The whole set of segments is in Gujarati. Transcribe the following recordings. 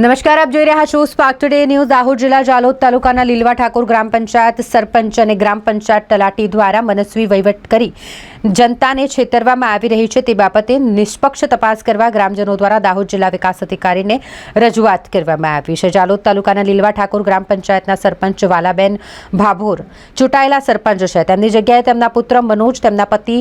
નમસ્કાર, આપ જોઈ રહ્યા છો સ્પાર્ક ટુડે ન્યૂઝ દાહોદ જિલ્લા જાલોદ તાલુકાના લીલવા ઠાકોર ગ્રામ પંચાયત સરપંચ અને ગ્રામ પંચાયત તલાટી દ્વારા મનસ્વી વહીવટ કરી જનતાને છેતરવામાં આવી રહી છે તે બાબતે નિષ્પક્ષ તપાસ કરવા ગ્રામજનો દ્વારા દાહોદ જિલ્લા વિકાસ અધિકારીને રજૂઆત કરવામાં આવી છે. જાલોદ તાલુકાના લીલવા ઠાકોર ગ્રામ પંચાયતના સરપંચ વાલાબેન ભાભોર ચૂંટાયેલા સરપંચ છે. તેમની જગ્યાએ તેમના પુત્ર મનોજ, તેમના પતિ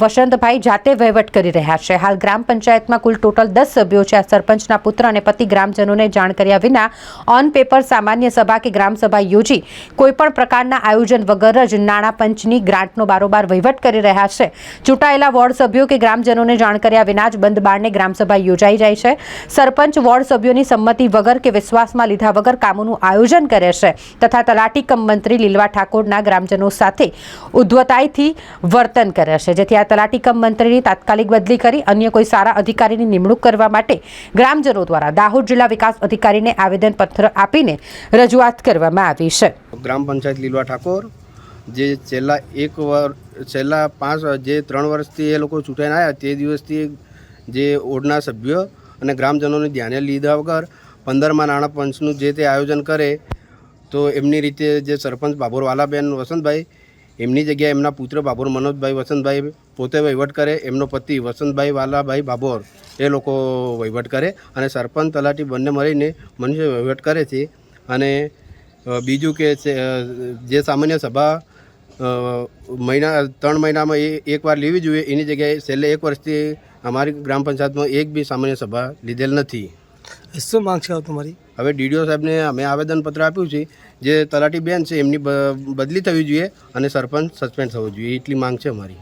વસંતભાઈ જાતે વહીવટ કરી રહ્યા છે. હાલ ગ્રામ પંચાયતમાં કુલ ટોટલ દસ સભ્યો છે. આ સરપંચના પુત્ર અને પતિ ગ્રામજનોને જાણ કર્યા વિના ઓન પેપર સામાન્ય સભા કે ગ્રામસભા યોજી કોઈપણ પ્રકારના આયોજન વગર જ નાણાં પંચની ગ્રાન્ટનો બારોબાર વહીવટ કરી રહ્યા છે. ચૂંટાયેલા વોર્ડ સભ્યો કે ગ્રામજનોને જાણ કર્યા વિના જ બંધ બારણે ગ્રામસભા યોજાઈ જાય છે. સરપંચ વોર્ડ સભ્યોની સંમતિ વગર કે વિશ્વાસમાં લીધા વગર કામોનું આયોજન કરે છે તથા તલાટી કમ મંત્રી લીલવા ઠાકોરના ગ્રામજનો સાથે ઉદ્ધવતાઈથી વર્તન કરે છે. જેથી આ તલાટી કમ મંત્રીની તાત્કાલિક બદલી કરી અન્ય કોઈ સારા અધિકારીની નિમણૂક કરવા માટે ગ્રામજનો દ્વારા દાહોદ જિલ્લા વિકાસ અધિકારીને આવેદનપત્ર આપીને રજૂઆત કરવામાં આવી છે. ગ્રામ પંચાયત લીલવા ઠાકોર, જે છેલ્લા એક વર, છેલ્લા પાંચ જે ત્રણ વર્ષથી એ લોકો ચૂંટાઈને આવ્યા, તે દિવસથી જે ઓડના સભ્યો અને ગ્રામજનોને ધ્યાને લીધા વગર પંદરમાં નાણાં પંચનું જે તે આયોજન કરે, તો એમની રીતે જે સરપંચ બાબુરવાલાબેન વસંતભાઈ, એમની જગ્યાએ એમના પુત્ર બાબોર મનોજભાઈ વસંતભાઈ પોતે વહીવટ કરે, એમનો પતિ વસંતભાઈ વાલાભાઈ બાબોર. એ લોકો વહીવટ કરે અને સરપંચ તલાટી બંને મળીને મનુષ્ય વહીવટ કરે છે. અને બીજું કે જે સામાન્ય સભા મહિના ત્રણ મહિનામાં એ એકવાર લેવી જોઈએ એની જગ્યાએ છેલ્લે એક વર્ષથી અમારી ગ્રામ પંચાયતમાં એક બી સામાન્ય સભા લીધેલ નથી. શું માંગ છે તમારી? હવે ડીડીઓ સાહેબને અમે આવેદનપત્ર આપ્યું છે જે તલાટી બેન છે એમની બદલી થવી જોઈએ અને સરપંચ સસ્પેન્ડ થવો જોઈએ એટલી માંગ છે અમારી.